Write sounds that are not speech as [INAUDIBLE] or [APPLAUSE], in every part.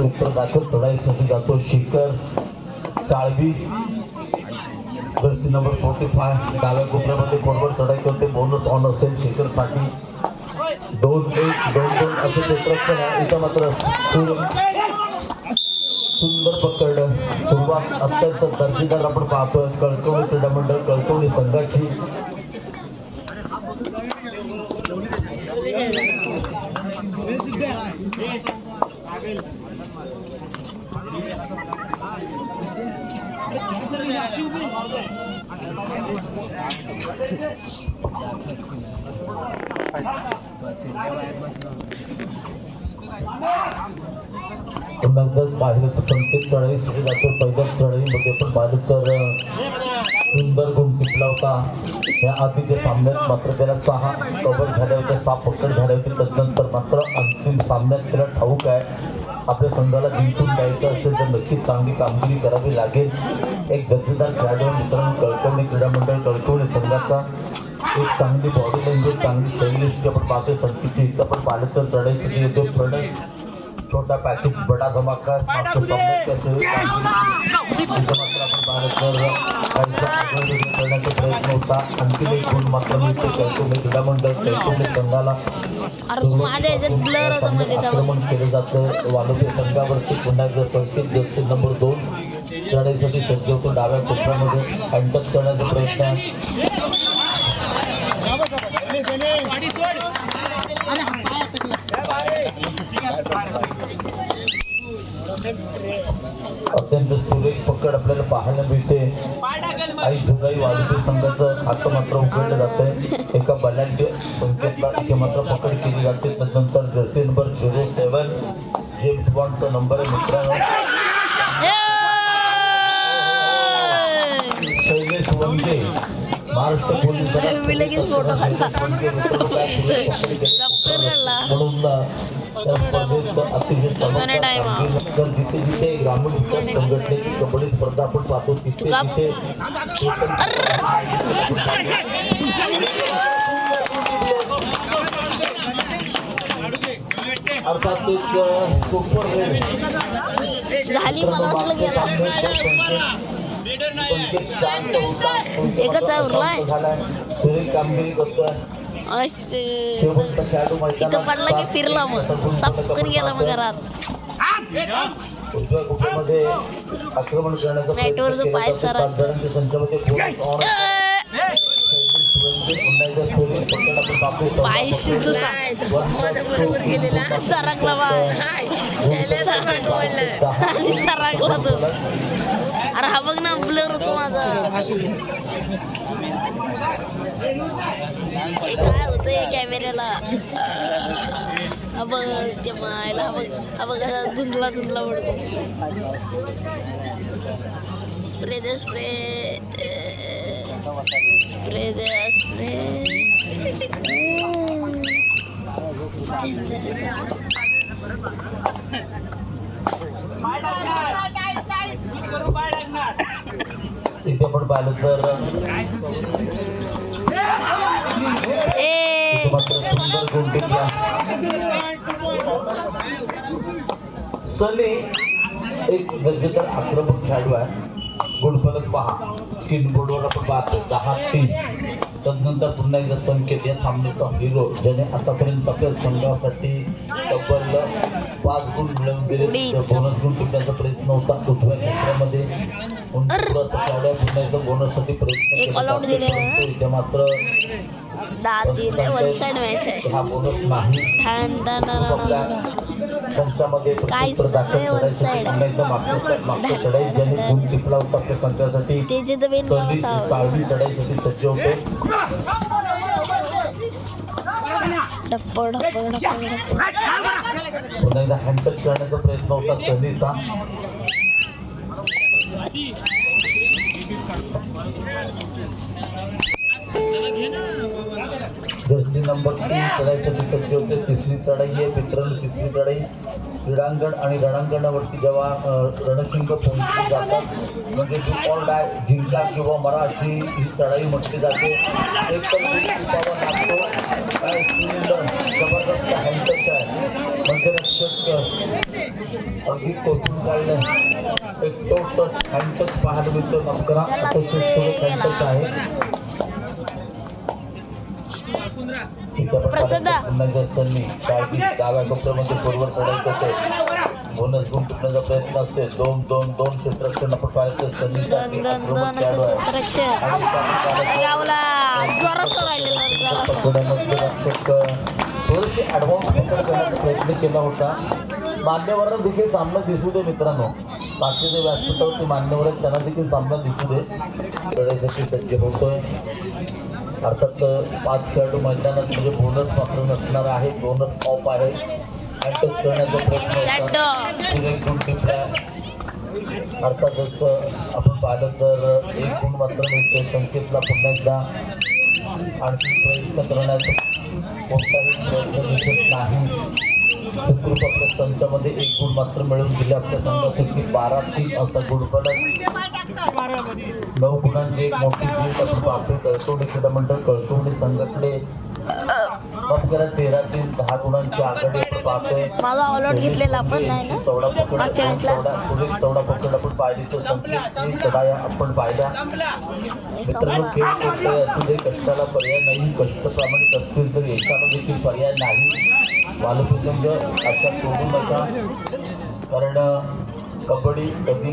उत्तर दाखल चढाईसाठी जातो. Shikhar Salvi jersey number forty five डाव्या कोपऱ्यामध्ये कोणवर चढाई करते. बोनस ऑन असेल शिखरसाठी दोन एक दोन दोन असे क्षेत्रफळ आहे. इथं मात्र सुंदर पकड. सुरुवात अत्यंत दर्जेदार आपण पाहतोय. कळकवणी क्रीडा मंडळ कळकवणी संघाची. पुन्हा नंतर पाहिलं तर संकेत चढाई सुरू जातो पैदल चढाईमध्ये पण पाहिलं तर सुंदर गुण टिपला होता. या आधी ते सामन्यात मात्र त्याला सहा कबर झाल्या होत्या सहा पकड झाल्या होते. त्यानंतर मात्र अंतिम सामन्यात त्याला ठाऊक आहे. आपल्या संघाला जिंकून द्यायचं असेल तर नक्कीच चांगली कामगिरी करावी लागेल. एक दर्जेदार खेळाडू मित्रांनो कळकवणी क्रीडा मंडळ कळकवणी संघाचा. एक चांगली बॉडी लँग्वेज चांगली शैलीशी आपण पाहतोय संस्कृती इथं पण पाहिलं तर चढाईसाठी येतो. प्रणय छोटा पॅकेज बडा धमाका मागच्या करण्याचा प्रयत्न होता आणखी एक गुण मात्र मिळते कैकोले क्रीडा मंडळ कैकोले संघाला. आक्रमण केलं जातं. वालुके संघावरती पुन्हा संकेत जर्सी नंबर दोन. चढाईसाठी सज्ज होतो डाव्या कोपऱ्यामध्ये हँडटच करण्याचा प्रयत्न आहे अत्यंत सुरेख पकड आपल्याला पाहायला मिळते. आई जुगाई वालुके संघाचं खातं मात्र उघडलं जातंय. एका बलाढ्य मात्र पकड केली जाते. त्यानंतर jersey number zero seven James बॉन्डचा number आहे मित्रांनो. शैलेश वंगे महाराष्ट्र पोलीस दलात. म्हणून अतिशय. कामगिरी. तर जिथे जिथे ग्रामीण विकास संघटनेची कबड्डी स्पर्धा आपण पाहतो तिथे तिथे अर्थात एक अ, सुपर रेड झाली मला वाटलं गेला एकच आहे उरलाय. सुरेख कामगिरी करतोय तिथं शेवटचा इथं पडला की फिरला मग सापकन गेला मग घरात उजव्या जो पाय सर सरा. सात जणांच्या संचामध्ये bonus on. पुन्हा एकदा सुरेख पकड आपण पाहतो. पाय शिजू बरोबर गेलेला सरकला बाय आणि सरकला तो. अरे हा बघ ना ब्लर होतो माझा. हे काय होतं कॅमेऱ्याला? हा बघ ते मायला हा बघ हा बघ धुंदला धुंदला पडतो स्प्रे दे स्प्रे. स्प्रे दे स्प्रे. इथे पाहिलं तर सुंदर गुण टिकला सनी एक दर्जेदार आक्रमक खेळाडू आहे. गुणफलक पहा. तीन बोर्डवर आपण पाहतो दहा तीन. तदनंतर पुन्हा एकदा संकेत या सामन्याचा हिरो ज्याने आतापर्यंत आपल्या संघासाठी तब्बल पाच गुण मिळवून दिले. बोनस गुण टिकण्याचा प्रयत्न होता. उजव्या क्षेत्रामध्ये पुन्हा एकदा बोनससाठी प्रयत्न केला इथे मात्र हा बोनस नाही. ठाण ठाण आपल्या संचामध्ये काहीच प्रत्युत्तर दाखल नाही, one करायसाठी side. पुन्हा एकदा मागच्या मागच्या चढाईत ज्यांनी गुण टिपला होता आपल्या संघासाठी त्याचे तर बेन सनी साळवी चढाईसाठी सज्ज होते डप्प डप्प डप्प डप्प पुन्हा एकदा हँडटच करण्याचा प्रयत्न होता सनीचा जर्सी नंबर तीन चढाईसाठी सज्ज होते. तिसरी चढाई आहे मित्रांनो तिसरी चढाई. क्रीडांगण आणि रणांगणावरती जेव्हा रणशिंग पोहोचली जातात म्हणजे डू डाय जिंका किंवा मरा अशी ही चढाई म्हटली जाते. एक तर लागतो. काय जबरदस्त हँडटच आहे. म्हणजे रक्षक अगदी कोथून काही नाही. एक तो टच हँड पाहायला मिळतो. नमकरा अतिशय सुरेख आहे. प्रसाद. पुन्हा जास्तांनी काळजी डाव्या कपड्यामध्ये बरोबर चढायचं असेल बोनस गुण प्रयत्न असते दोन दोन दोन आपण पाहायचं. थोडीशी ॲडव्हान्स करण्याचा प्रयत्न केला होता. मान्यवरांना देखील सामना दिसू दे मित्रांनो. बाकीचे व्यासपीठावरती मान्यवर त्यांना देखील सामना दिसू दे. लढाईसाठी सज्ज होतोय. अर्थात पाच खेळाडू मैदानात म्हणजे बोनस मात्र नसणार आहे बोनस ऑफ आहे. अँटच करण्याचा प्रयत्न अर्थातच आपण पाहिलं तर एक गुण मात्र मिळते संकेतला पुन्हा एकदा आणखी प्रयत्न करण्याचा कोणताही प्रयत्न दिसत नाही. संचामध्ये एक गुण मात्र मिळवून दिले आपल्या संघासाठी बारा तीन असा गुण फलक नऊ गुणांची एक मोठी जीत आपण पाहतोय कळसोडी क्रीडा मंडळ कळसोडी संघाकडे माफ करा तेरा तीन दहा गुणांची आघाडी आपण पाहतोय माझा ऑलआउट घेतलेला आपण नाही ना? चौडा पकड वेळेसला? चौडा पकड आपण पाहिली तर संकेत चढाया आपण पाहिल्या. मित्रांनो खेळ कोणताही असू दे कष्टाला पर्याय नाही. कष्ट प्रामाणिक असतील तर यशाला देखील पर्याय नाही. बालप्रसंग अशा सोडू नका कारण कबड्डी कधी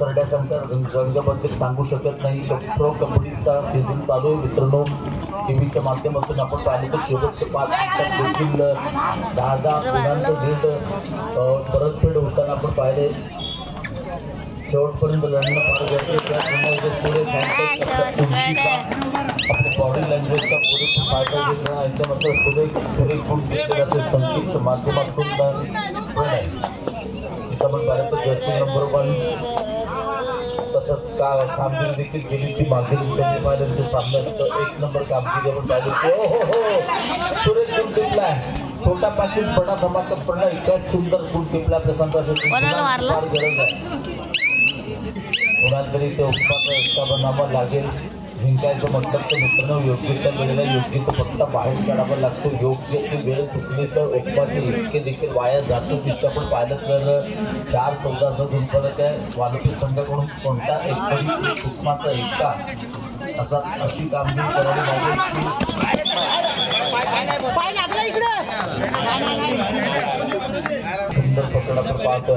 करण्याकरता रंगबद्दल सांगू शकत नाही. प्रो कबड्डीचा सीझन चालू आहे मित्रांनो. टी व्हीच्या माध्यमातून आपण पाहिलं तर शेवटचे पाच मिनिटात देखील दहा दहा गुणांचं लीड परतफेड होताना आपण पाहिले. शेवटपर्यंत लढणं फार गरजेचं आहे. पुढे आपल्या बॉडी लँग्वेजचा पुरेपूर मात्र संगीत माध्यमातून नंबर तसंच का कामगिरी देखील गेली ती पाहिलं तर सामन्यात एक नंबर कामगिरी आपण पाहिली हो हो हो सुरेख गुण टिपलाय छोटा पाकिट बडा धमाका पडला इतकाच सुंदर गुण टिपला मारलं? फार गरज आहे कोणाला तरी ते उपकार लागेल जिंकायचं म्हटलं तर मित्रांनो योग्य त्या वेळेला योग्य तो पत्ता बाहेर काढावा लागतो. योग्य ती वेळ चुकली तर उपमाचे इतके देखील वाया जातो तिथे आपण पाहिलं तर चार चौदाचा गुंतवणूक त्या वालपी संघाकडून कोणता एक सुकमाचा एकटा असा अशी कामगिरी करावी लागेल की सुंदर पकड आपण पाहतो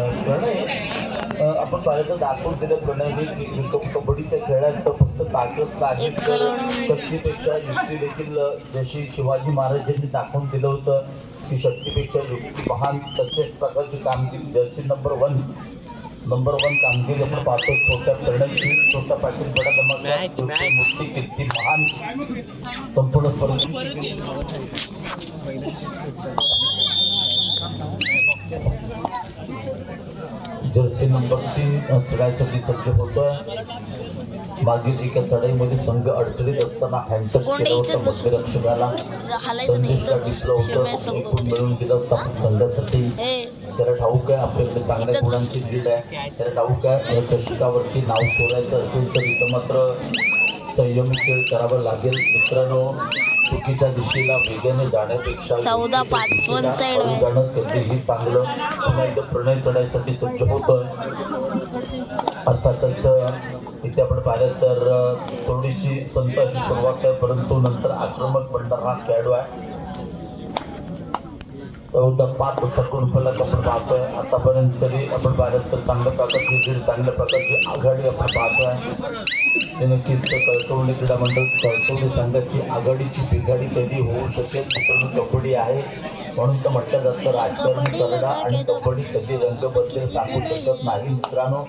आपण पाहिलं तर दाखवून दिलं हे क- कबड्डीच्या खेळात तर फक्त ताकद नाही. एक तर करून- शक्तीपेक्षा युक्ती देखील जशी शिवाजी महाराजांनी दाखवून दिलं होतं की शक्तीपेक्षा युक्ती महान तसेच प्रकारची कामगिरी. Jersey number one number one कामगिरी आपण पाहतो छोट्या प्रणयची छोटा पाटील बडा धमाका मूर्ती कीर्ती महान संपूर्ण स्पर्धेची जर्सी नंबर तीन अ, चढाईसाठी सज्ज होतोय मागील एका चढाईमध्ये संघ अडचणीत असताना हँडटच केलं होतं. मध्यरक्षकाला. संदेशला दिसलं होतं. एकूण मिळून दिलं होतं. आपण संघासाठी त्याला ठाऊक आहे आपल्याकडे चांगल्या गुणांची लीड आहे. त्याला ठाऊक आहे चषकावरती नाव सोडायचं असेल तर इथं मात्र संयमी खेळ करावा लागेल. मित्रांनो चुकीच्या दिशेला वेगाने जाण्यापेक्षा चौदा योग्य त्या पाच, दिशेला one side हळू आहे. जाणं कधीही चांगलं पुन्हा प्रणय चढायसाठी सज्ज होतं अर्थातच इथे आपण पाहिलं तर थोडीशी संत अशी सुरुवात आहे परंतु नंतर आक्रमक बनणारा हा खेळाडू आहे चौदा पाच असा फलक आपण पाहतोय. आतापर्यंत तरी आपण पाहिलं तर चांगल्या प्रकारची दीड चांगल्या प्रकारची आघाडी आपण पाहतोय. ते नक्कीच कळकवली क्रीडा मंडळ कळकवली संघाची आघाडीची बिघाडी कधी होऊ शकेल मित्रांनो कबड्डी आहे. म्हणून तर म्हटलं जातं राजकारण करडा आणि कबड्डी कधी रंग बदलेल सांगू शकत नाही मित्रांनो.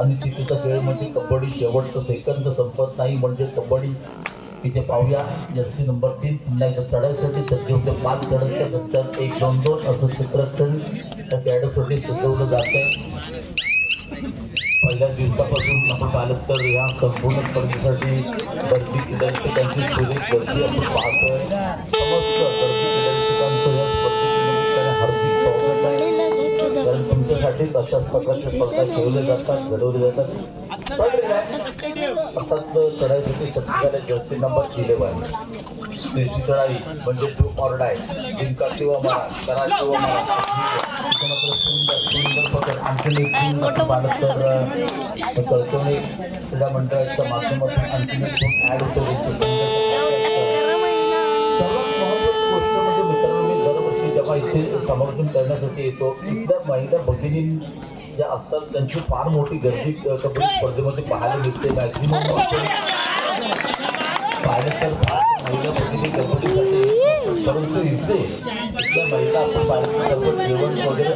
आणि तिथेच्या खेळमध्ये कबड्डी शेवटचं सेकंद संपत नाही. म्हणजे कबड्डी तिथे पाहूया जर्सी नंबर तीन पुन्हा एकदा चढायसाठी सज्ज होते पाच चढायच्या नंतर एक दोन दोन असं क्षेत्ररक्षण त्या खेळाडूसाठी सुचवलं जातं पहिल्या दिवसापासून आपण पाहिलं तर ह्या संपूर्ण स्पर्धेसाठी गर्दी क्रीडाक्षकांची सुरेख गर्दी आपण पाहतोय समस्त गर्दी हार्दिक स्वागत आहे कारण तुमच्यासाठीच अशाच प्रकारचे स्पर्धा ठेवले जातात घडवले जातात काय? अर्थात चढाईसाठी सत्कार्य जर्सी नंबर इलेवन त्याची चढाई म्हणजे टू ऑर्डाय जिंका किंवा मारा करा किंवा मारा. इथं मात्र सुंदर सुंदर पकड. आणखीन एक सुंदर पालक तर अं, कळसवणे क्रीडा मंडळाच्या माध्यमातून आणखीन एक होतो. सर्वात गोष्ट म्हणजे मित्रांनो मी दरवर्षी जेव्हा इथे करण्यासाठी येतो इथल्या महिला भगिनी ज्या असतात त्यांची फार मोठी गर्दी कबड्डी स्पर्धेमध्ये पाहायला मिळते मॅक्झिमम पाहिलं तर महिला भगिनी कबड्डीसाठी परंतु इथे इथल्या महिला आपण पाहिलं सर्व जेवण वगैरे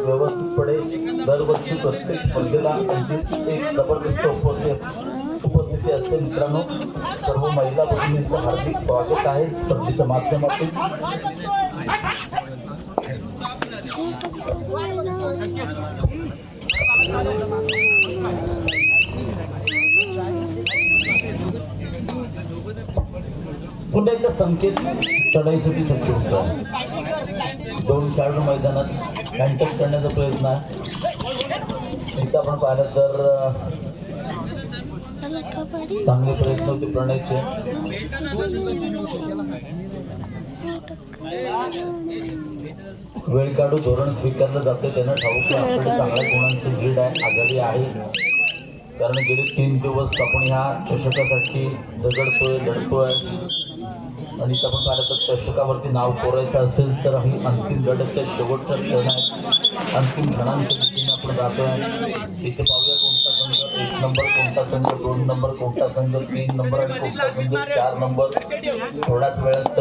व्यवस्थितपणे दरवर्षी प्रत्येक स्पर्धेला एक जबरदस्त उपस्थिती उपस्थिती असते मित्रांनो सर्व महिला भगिनींचं हार्दिक स्वागत आहे स्पर्धेच्या माध्यमातून पुन्हा एकदा संकेत चढाईसाठी संकेत होतो. दोन खेळाडू मैदानात कॉन्टॅक्ट करण्याचा प्रयत्न. आहे इथं आपण पाहिलं तर चांगले प्रयत्न होते प्रणयचे. वेळ काढू धोरण स्वीकारलं जाते त्यांना ठाऊक चांगल्या गुणांची लीड आहे आघाडी आहे. कारण गेले तीन दिवस आपण ह्या चषकासाठी झगडतोय लढतोय. आणि आपण पाहिलं तर चषकावरती नाव कोरायचं असेल तर ही अंतिम लढत शेवटचा क्षण आहे. अंतिम क्षणांच्या दिशेने आपण जातोय. इथे पाहूया एक नंबर कोणता संघ दोन नंबर कोणता संघ तीन नंबर आणि कोणता संघ चार नंबर. थोड्याच वेळात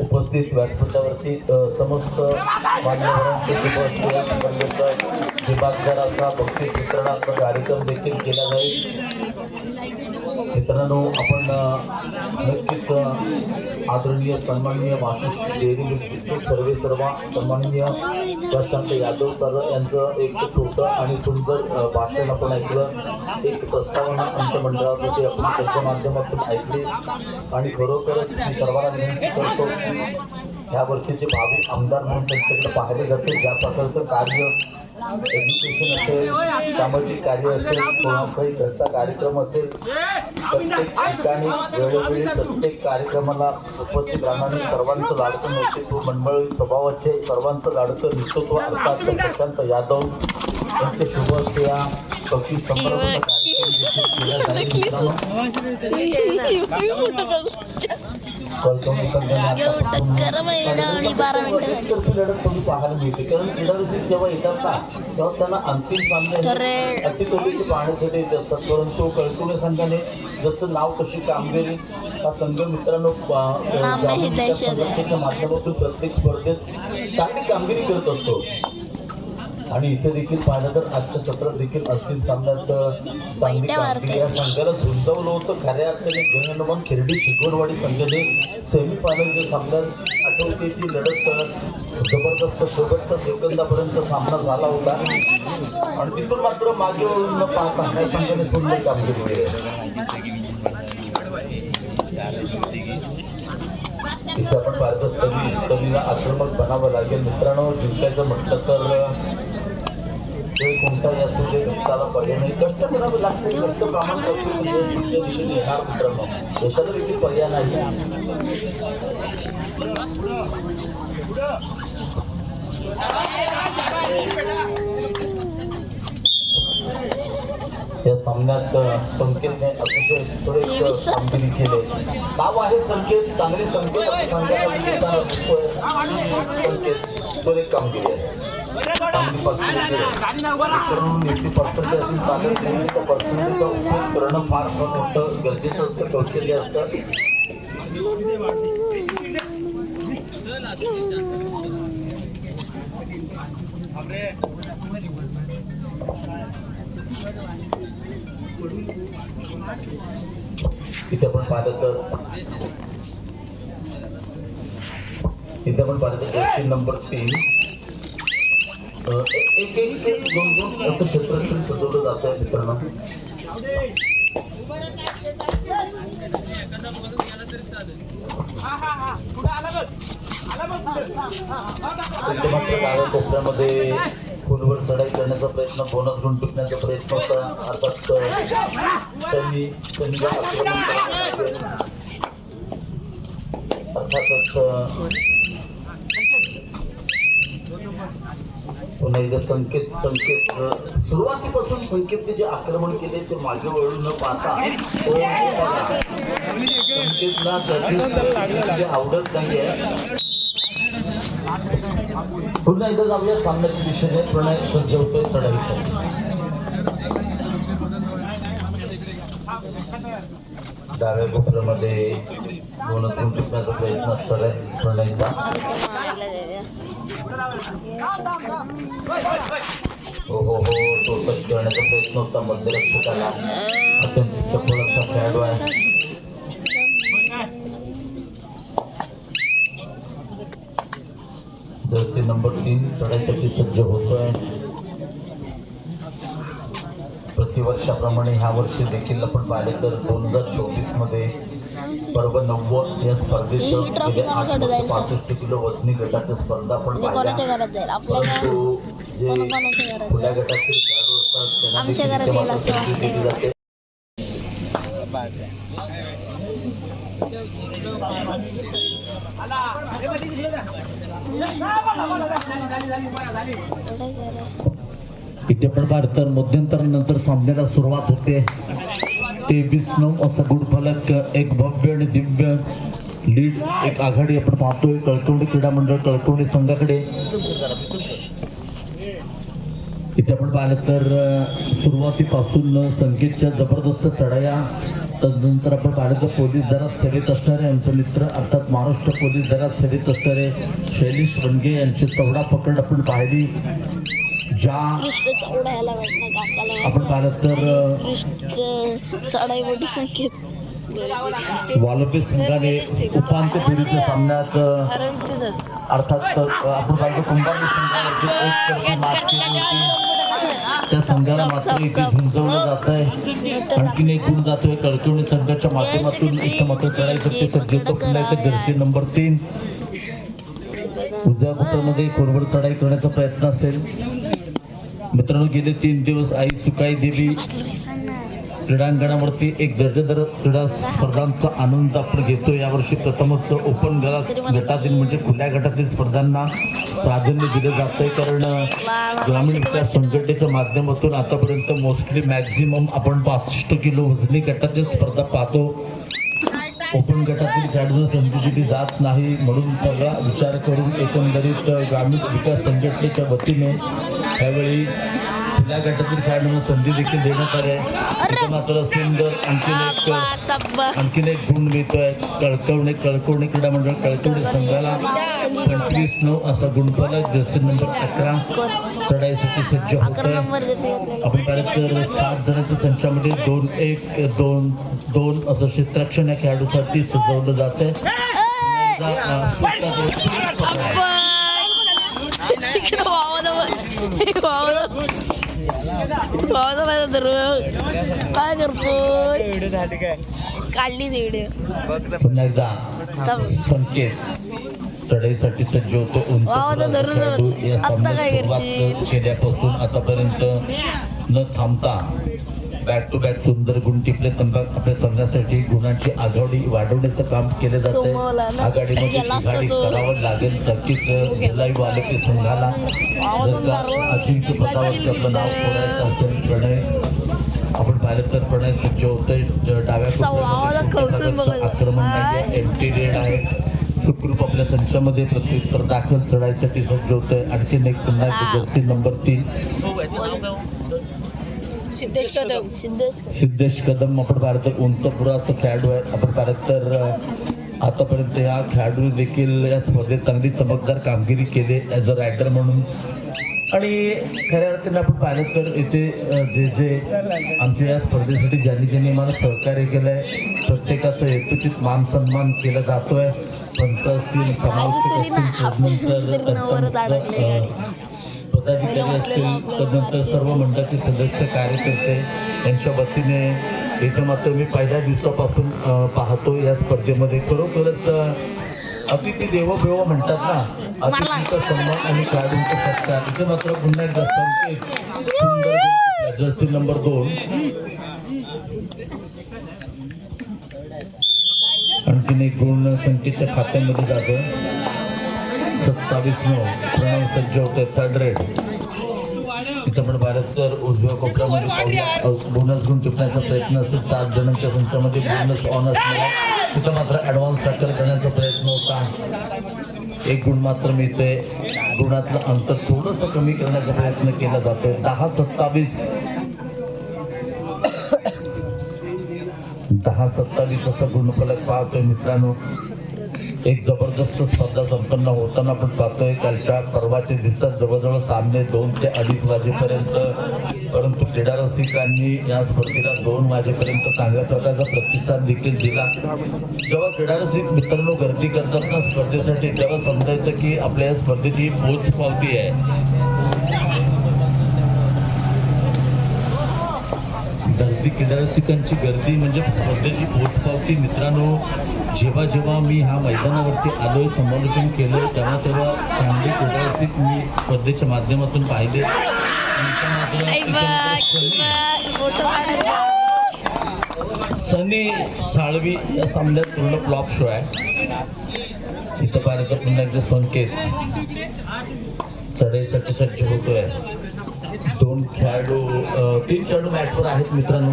उपस्थित व्यासपीठावरती समस्त मान्यवरांचे शुभेच्छा असा बक्षीस वितरणाचा कार्यक्रम देखील केला जाईल. मित्रांनो आपण नक्कीच आदरणीय सन्माननीय माशिष सर्वे सर्वा सन्माननीय प्रशांत यादव सर यांचं एक छोटं आणि सुंदर भाषण आपण ऐकलं. एक प्रस्तावना आमच्या मंडळामध्ये आपण त्यांच्या माध्यमातून ऐकली. आणि खरोखरच मी सर्वांना विनंती करतो की ह्या वर्षीचे भावी आमदार म्हणून त्यांच्याकडे पाहिले जाते ज्या प्रकारचं कार्य एज्युकेशन असेल सामाजिक कार्य असेल कोणाचाही घरचा कार्यक्रम असेल प्रत्येक ठिकाणी वेळोवेळी प्रत्येक कार्यक्रमाला उपस्थित राहणारे सर्वांचं लाडकं नेतृत्व मंडळ स्वभावाचे सर्वांचं लाडकं नेतृत्व अर्थात प्रशांत यादव यांचे शुभ हस्ते या बक्षीस कार्यक्रम केला जाईल. [LAUGHS] पाहायला मिळते कारण क्रीडा जेव्हा येतात ना तेव्हा त्यांना अंतिम सामने तर- पाहण्यासाठी येत असतात परंतु कळकुणे संघाने जसं नाव तशी कामगिरी हा संघ मित्रांनो पा- संघटनेच्या माध्यमातून प्रत्येक स्पर्धेत चांगली कामगिरी करत असतो. आणि इथे देखील पाहिलं तर आजच्या सत्रात देखील अंतिम सामन्यात चांगली कामगिरी या संघाला झुंजवलं होतं. खऱ्या अर्थाने जननमन खिरडी शिकवणवाडी संघाने सेमी फायनलच्या सामन्यात आठवते ती लढत जबरदस्त शेवटच्या सेकंदापर्यंत सामना झाला होता. आणि तिथून मात्र मागे वळून न पाहता ह्या संघाने सुंदर कामगिरी केली तिथे आपण पाहिलं कवी कवीला आक्रमक बनावं लागेल. मित्रांनो जिंकायचं म्हटलं तर कोणताही असू दे कष्टाला पर्याय नाही. कष्ट करावे लागते कष्ट प्रमाण करतो की यश दिशेने येणार मित्रांनो. देशाला देखील पर्याय नाही. या सामन्यात संकेतने अतिशय सुरेख कामगिरी केले. नाव आहे संकेत चांगले संकेत. संकेत सुरेख कामगिरी आहे. चांगली उपयोग करणं फार मोठं गरजेचं असतं कौशल्य असतं इथे आपण पाहिलं तर इथे आपण पाहिलं तर क्वेश्चन नंबर तीन. एक एक दोन दोन सजवलं जात आहे मित्रांनो कोपऱ्यामध्ये खोलवर चढाई करण्याचा प्रयत्न बोनस घेऊन टिकण्याचा प्रयत्न होता अर्थात त्यांनी त्यांनी अर्थातच पुन्हा एकदा संकेत संकेत सुरुवातीपासून संकेतने जे आक्रमण केले ते मागे वळून न पाहता संकेतला म्हणजे आवडत नाहीये. पुन्हा एकदा जाऊया सामन्याच्या दिशेने. प्रणय सज्ज होतोय चढाईसाठी डाव्या कोपऱ्यामध्ये दोन गुण टिकण्याचा प्रयत्न असणार आहे प्रणयचा. हो हो हो तो टच करण्याचा प्रयत्न होता मध्यरक्षकाला अत्यंत चपळ असा खेळाडू आहे. जर्सी नंबर तीन चढाईसाठी सज्ज होतोय. प्रतिवर्षाप्रमाणे ह्या वर्षी देखील आपण पाहिले तर दोन हजार चोवीसमध्ये पर्व नव्वद या स्पर्धेत? पासष्ट किलो वजनी गटाच्या स्पर्धा आपण ते कोणाच्या पाहिल्या घरात जाईल? आपल्या घरात? परंतु जे कोणाकोणाच्या घरात खुल्या गटातील खेळाडू असतात दिली. जाते. पण भारतात मध्यंतरानंतर सामन्याला सुरुवात होते. तेवीस नऊ असा गुडफलक एक भव्य आणि दिव्य लीड एक आघाडी आपण पाहतोय. कळकवणी क्रीडा मंडळ कळकवणी संघाकडे. इथे आपण पाहिलं तर सुरुवातीपासून संगीतच्या जबरदस्त चढाया तदनंतर आपण पाहिलं तर पोलीस दलात सेवेत असणारे आमचे मित्र. अर्थात महाराष्ट्र पोलीस दलात सेवेत असणारे शैलेश वनगे यांची चौडा पकड आपण पाहिली. ज्या आपण पाहिलं तर चढाई मोठी संकेत वालोपे संघाने उपांत्य फेरीच्या सामन्यात अर्थात आपण होती. त्या संघाला मात्र इथे झुंजवलं जात आहे आणखीन एक गुण जातोय कळकवणी संघाच्या माध्यमातून. इथं मात्र चढाईसाठी सज्ज होतो पुन्हा एकदा जर्सी नंबर तीन. उजव्या कोपऱ्यामध्ये खोरवर चढाई करण्याचा प्रयत्न असेल. मित्रांनो गेले तीन दिवस आई सुकाई देवी क्रीडांगणावरती एक दर्जेदार क्रीडा स्पर्धांचा आनंद आपण घेतो. यावर्षी प्रथमच ओपन गटात गटातील म्हणजे खुल्या गटातील स्पर्धांना प्राधान्य दिलं जात आहे कारण ग्रामीण विकास संघटनेच्या माध्यमातून आतापर्यंत मोस्टली मॅक्झिमम आपण पासष्ट किलो वजनी गटातील स्पर्धा पाहतो. ओपन गटातील खेळाडू संधी दिली जात नाही. म्हणून सगळा विचार करून एकंदरीत ग्रामीण विकास संघटनेच्या वतीने त्यावेळी खुल्या गटातील खेळाडूंना संधी देखील देण्यात आली आहे. मात्र सुंदर आणखीन एक आणखीन एक गुण मिळतोय. कळकवणे कळकवणे क्रीडा मंडळ कळकवणे संघाला पंचवीस नऊ असा गुणफलक जर्सी नंबर अकरा चढाईसाठी सज्ज होत. आपण पाहिलं तर सात जणांच्या संचामध्ये दोन एक दोन दोन असं क्षेत्ररक्षण या खेळाडूसाठी सजवलं जात आहे माझा काय करतो काढली व्हिडिओ संकेत चढाईसाठी सज्ज होतो आता काय सुरुवात करशील? केल्यापासून आतापर्यंत न थांबता बॅक टू बॅक सुंदर गुण टिपले. संघा आपल्या संघासाठी गुणांची आघाडी वाढवण्याचं काम केलं जात. आघाडीमध्ये तो. करावं लागेल नक्कीच लाईव्ह आलं की संघाला. जर का अजिंक्य पदावरती आपलं नाव कोणाचं असेल प्रणय आपण पाहिलं तर प्रणय सज्ज होतोय ज- डाव्या. आक्रमण नाही एमटी रेड आहे. सुखरूप आपल्या संचामध्ये प्रत्युत्तर दाखल चढाईसाठी सज्ज होतोय. आणखीन एक पुन्हा नंबर तीन. सिद्धेश कदम सिद्धेश कदम सिद्धेश कदम आपण पाहिलं उंच पुराचं खेळाडू आहे आपण पाहिलं तर आतापर्यंत या खेळाडू देखील या स्पर्धेत चांगली चमकदार कामगिरी केली ॲज अ रायडर म्हणून आणि खऱ्या अर्थाने आपण पाहिलं तर इथे अं, जे जे आमच्या या स्पर्धेसाठी ज्यांनी ज्यांनी मला सहकार्य केलं आहे प्रत्येकाचं हेतुचित मान सन्मान केला जातोय पंत असतील ना, असतील पदाधिकारी असतील तदनंतर सर्व मंडळाचे सदस्य कार्यकर्ते यांच्या वतीने इथे मात्र मी पहिल्या दिवसापासून पाहतो या स्पर्धेमध्ये. खरोखरच अतिथी देवोभेव म्हणतात ना अतिथीचा सन्मान आणि खेळाडूंचा सत्कार. इथे मात्र पुन्हा एकदा संकेत. सुंदर गोलकीपर, जर्सी नंबर दोन. आणखीन एक गुण संकेतच्या खात्यामध्ये जातं सत्तावीस नऊ प्रणव सज्ज होते थर्ड रेड इथं पण भारत सर उजव्या कोपऱ्यामध्ये बोनस गुण टिपण्याचा प्रयत्न असेल सात जणांच्या संचामध्ये बोनस ऑन असलेला तिथं मात्र ऍडव्हान्स टॅकल करण्याचा प्रयत्न होता. एक गुण मात्र मिळते. गुणातलं अंतर थोडंसं कमी करण्याचा प्रयत्न केला जातोय. दहा सत्तावीस. दहा सत्तावीस असा गुणफलक पाहतोय मित्रांनो. एक जबरदस्त स्पर्धा संपन्न होताना आपण पाहतोय. कालच्या परवाच्या दिवसात जवळजवळ सामने दोन ते अडीच वाजेपर्यंत परंतु क्रीडा रसिकांनी या स्पर्धेला दोन वाजेपर्यंत चांगल्या प्रकारचा प्रतिसाद देखील दिला. जेव्हा क्रीडा रसिक मित्रांनो गर्दी करतात ना स्पर्धेसाठी तेव्हा समजायचं की आपल्या या स्पर्धेची पोच पावती आहे. गर्दी क्रीडा रसिकांची गर्दी म्हणजे स्पर्धेची पोचपावती. मित्रांनो जेव्हा जेव्हा मी ह्या मैदानावरती आलोय समालोचन केलं तेव्हा तेव्हा चांगली क्रीडा रसिक मी स्पर्धेच्या माध्यमातून पाहिले. सनी. साळवी या सामन्यात पूर्ण फ्लॉप शो आहे. इथं पाहिलं तर पुन्हा एकदा संकेत चढाईसाठी सज्ज होतोय. दोन खेळाडू तीन खेळाडू मॅचवर आहेत मित्रांनो.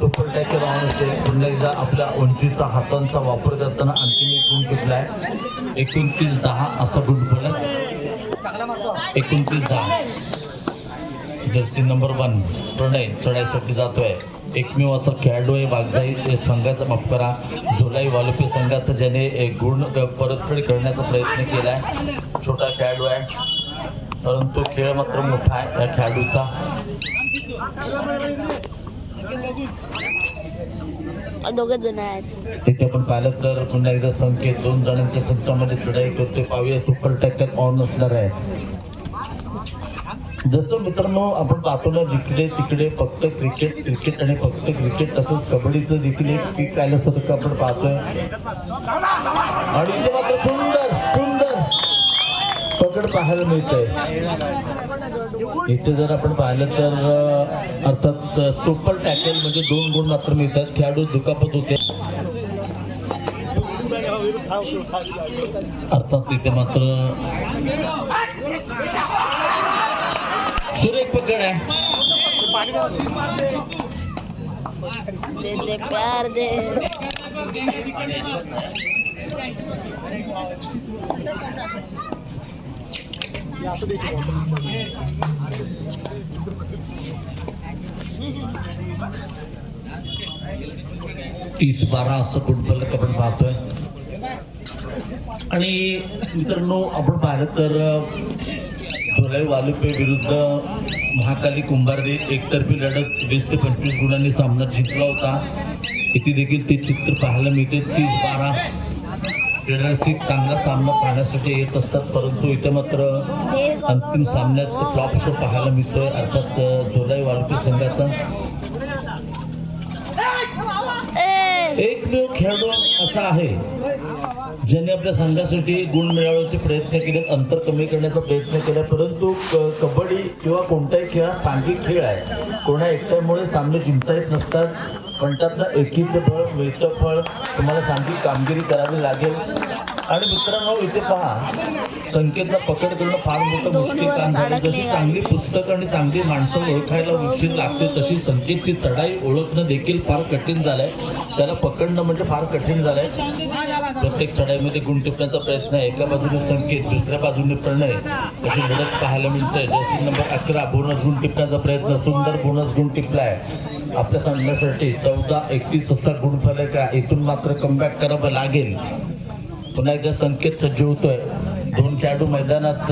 सुपर टॅकर ऑन असते. पुन्हा एकदा आपल्या उंचीचा हातांचा वापर करताना आणखीन एक गुण घेतला आहे एकोणतीस दहा असा गुण झाला एकोणतीस दहा. जर्सी नंबर वन प्रणय चढाईसाठी जातोय. एकमेव असा खेळाडू आहे बागदाई संघाचा माफ करा झुलाई वालुपी संघाचा ज्याने एक गुण परतफेड करण्याचा प्रयत्न केला आहे छोटा खेळाडू आहे. परंतु खेळ मात्र मोठा आहे या खेळाडूचा. दोघं जण आहेत. इथे आपण पाहिलं तर पुन्हा एकदा संकेत दोन जणांच्या संचामध्ये चढाई करतोय. पाहूया सुपर टॅक्टर ऑन असणार आहे. जसं मित्रांनो आपण पाहतो ना जिकडे तिकडे फक्त क्रिकेट क्रिकेट आणि फक्त क्रिकेट तसंच कबड्डीचं देखील एक पीक आल्यासारखं आपण पाहतोय. आणि इथे मात्र सुंदर सुंदर पकड पाहायला मिळतंय. इथे जर आपण पाहिलं तर अर्थात सुपर टॅकल म्हणजे दोन गुण मात्र मिळतात. खेळाडू दुखापत होते. अर्थात तिथे मात्र सुरेख पकड आहे. दे दे प्यार दे. तीस बारा असं कुठपर्यंत आपण पाहतोय आणि मित्रांनो आपण पाहिलं तर धुलाई वालुपे विरुद्ध महाकाली कुंभारे एकतर्फी लढत वीस ते पंचवीस गुणांनी सामना जिंकला होता. इथे देखील ते चित्र पाहायला मिळते. तीस बारा क्रीडाशी चांगला सामना पाहण्यासाठी येत असतात परंतु इथे मात्र अंतिम सामन्यात फ्लॉप शो पाहायला मिळतोय. अर्थात जोलाई वालुपे संघाचा एक एकमेव खेळाडू असा आहे ज्याने आपल्या संघासाठी गुण मिळवण्याचे प्रयत्न केले अंतर कमी करण्याचा प्रयत्न केला. परंतु कबड्डी किंवा कोणताही खेळ हा सांघिक खेळ आहे. कोणा एकट्यामुळे सामने जिंकता येत नसतात. म्हणतात ना एकीचं फळ मिळतं फळ तुम्हाला सांघिक कामगिरी करावी लागेल. आणि मित्रांनो इथे पहा संकेतला पकड करणं फार मोठं मुश्किल काम झालं. जशी चांगली पुस्तकं आणि चांगली माणसं ओळखायला उशीर लागते तशी संकेतची चढाई ओळखणं देखील फार कठीण झालंय. त्याला पकडणं म्हणजे फार कठीण झालंय. प्रत्येक चढाईमध्ये गुण टिपण्याचा प्रयत्न आहे. एका बाजूने संकेत दुसऱ्या बाजूने प्रणय. अशी लढत पाहायला मिळते. जर्सी नंबर अकरा बोनस गुण टिपण्याचा प्रयत्न. सुंदर बोनस गुण टिपलाय. आपल्या संघासाठी चौदा एकतीस असा गुण फलक का इथून मात्र कमबॅक करावं लागेल. पुन्हा एकदा संकेत सज्ज होतोय दोन खेळाडू मैदानात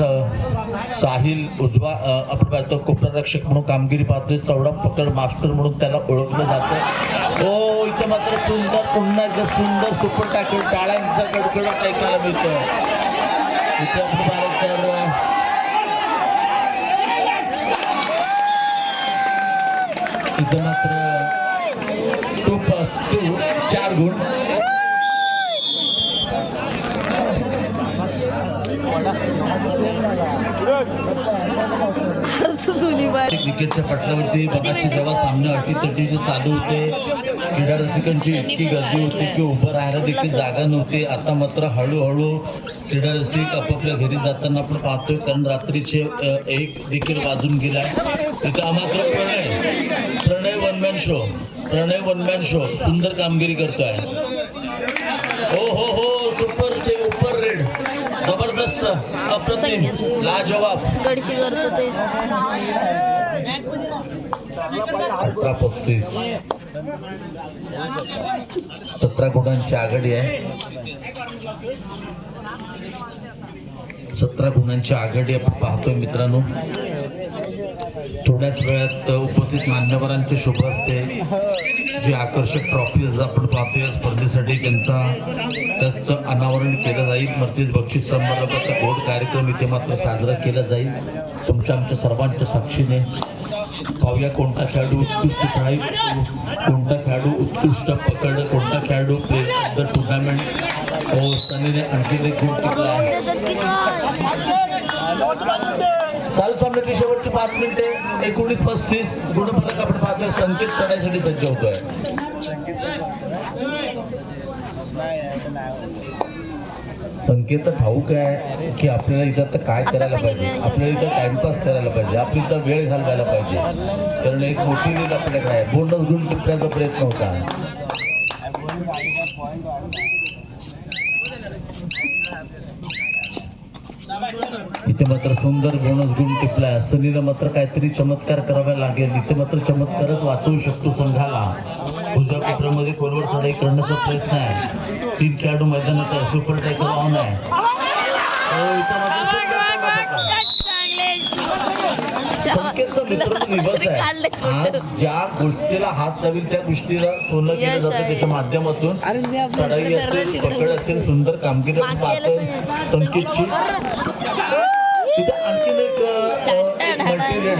साहिल उजवा आपण पाहतो कोपररक्षक म्हणून कामगिरी पाहतोय. चौडा पकड मास्टर म्हणून त्याला ओळखलं जातं हो इथे मात्र सुंदर पुन्हा एकदा सुंदर सुपर टाकून टाळ्यांचा कडकडत ऐकायला मिळतोय. इथे आपण तिथं मात्र खूप असतो चार गुण. क्रिकेटच्या पटलावरती बघाची जेव्हा सामने अटीतटीचे चालू होते क्रीडा रसिकांची इतकी गर्दी होती की उभं राहायला देखील जागा नव्हती. आता मात्र हळूहळू क्रीडा रसिक आपापल्या घरी जाताना आपण पाहतोय कारण रात्रीचे एक देखील वाजून गेलाय. तिथं मात्र Pranay. Pranay one man show Pranay one man show सुंदर कामगिरी करतोय हो हो हो सुपर से उपर रेड जबरदस्त अप्रतिम लाजवाब. गडशी करतो ते. अठरा पस्तीस. सतरा गुणांची आघाडी आहे. सतरा गुणांची आघाडी आपण पाहतोय मित्रांनो. थोड्याच वेळात उपस्थित मान्यवरांचे शुभ असते जे आकर्षक ट्रॉफीज आपण पाहतो या स्पर्धेसाठी त्यांचा त्याचं अनावरण केलं जाईल. मर्तीज बक्षीस समारंभाचा गोड कार्यक्रम इथे मात्र साजरा केला जाईल. तुमच्या आमच्या सर्वांच्या साक्षीने पाहूया कोणता खेळाडू उत्कृष्ट खेळाई कोणता खेळाडू उत्कृष्ट पकड कोणता खेळाडू प्लेअर ऑफ द टुर्नामेंट हो सनीने आणखी एक टिकला आहे. चालू सामन्याची शेवटची पाच मिनिटे एकोणीस पस्तीस गुणफलक आपण पाहतोय संकेत चढायसाठी सज्ज होतोय. संकेत तर ठाऊक आहे की आपल्याला इथं आता काय करायला पाहिजे? आपल्याला इथं टाइमपास करायला पाहिजे. आपली इथं वेळ घालवायला पाहिजे. कारण एक मोठी लीग आपल्याकडे आहे. बोनस घेऊन टिपण्याचा प्रयत्न होता. इथे मात्र सुंदर बोनस गुण टिपलाय. सनीला मात्र काहीतरी चमत्कार करावा लागेल. इथे मात्र चमत्कारच वाचवू शकतो संघाला. उजव्या कोपऱ्यामध्ये कोरवर चढाई करण्याचा प्रयत्न आहे. तीन खेळाडू मैदानात आहे. सुपर टायकर ऑन आहे हो, इथं मात्र सुंदर चमत्कार. संकेतचं मित्रांनो दिवस आहे आज ज्या गोष्टीला हात लावेल त्या गोष्टीला सोनं केलं यश जातं आहे. त्याच्या माध्यमातून. मी चढाई धरलं असेल तिकडं. पकड असेल सुंदर कामगिरी आपण मागच्या पाहतोय. वेळेस संकेतची तिथे आणखीन एक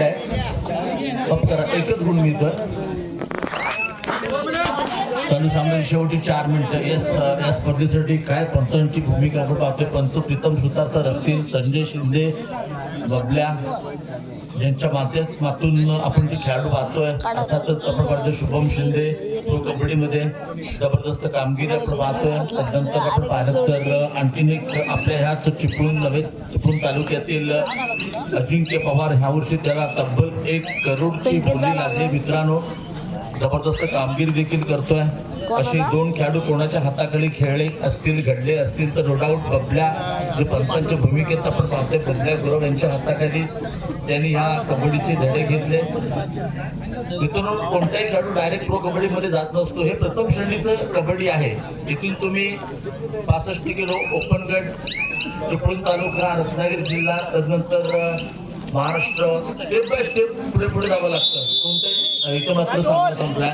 आहे. माफ करा एकच गुण मिळतोय चालू सामन्याची शेवटी चार मिनिटं. येस या स्पर्धेसाठी काय पंचांची भूमिका आपण पाहतोय. पंच प्रीतम सुतार सर असतील संजय शिंदे बबल्या. ज्यांच्या माध्यमातून आपण ते खेळाडू पाहतोय अर्थातच आपण पाहतोय शुभम शिंदे प्रो कबड्डीमध्ये जबरदस्त कामगिरी आपण पाहतोय. त्यानंतर आपण पाहिलं तर आणखीन एक आपल्या ह्याच चिपळूण नव्हे चिपळूण तालुक्यातील अजिंक्य पवार ह्या वर्षी त्याला तब्बल एक करोडची बोली लागली. मित्रांनो जबरदस्त कामगिरी देखील करतोय. असे दोन खेळाडू कोणाच्या हाताखाली खेळले असतील घडले असतील तर नो डाऊट बबल्या जे पंचांच्या भूमिकेत आपण पाहतोय बबल्या गुरव यांच्या हाताखाली त्यांनी ह्या कबड्डीचे धडे घेतले. मित्रांनो कोणताही खेळाडू डायरेक्ट प्रो कबड्डीमध्ये जात नसतो. हे प्रथम श्रेणीचं कबड्डी आहे. इथून तुम्ही पासष्ट किलो ओपन गट चिपळूण तालुका रत्नागिरी जिल्हा तदनंतर महाराष्ट्र स्टेप बाय स्टेप पुढे पुढे जावं लागतं. कोणत्याही इथं मात्र सामना संपला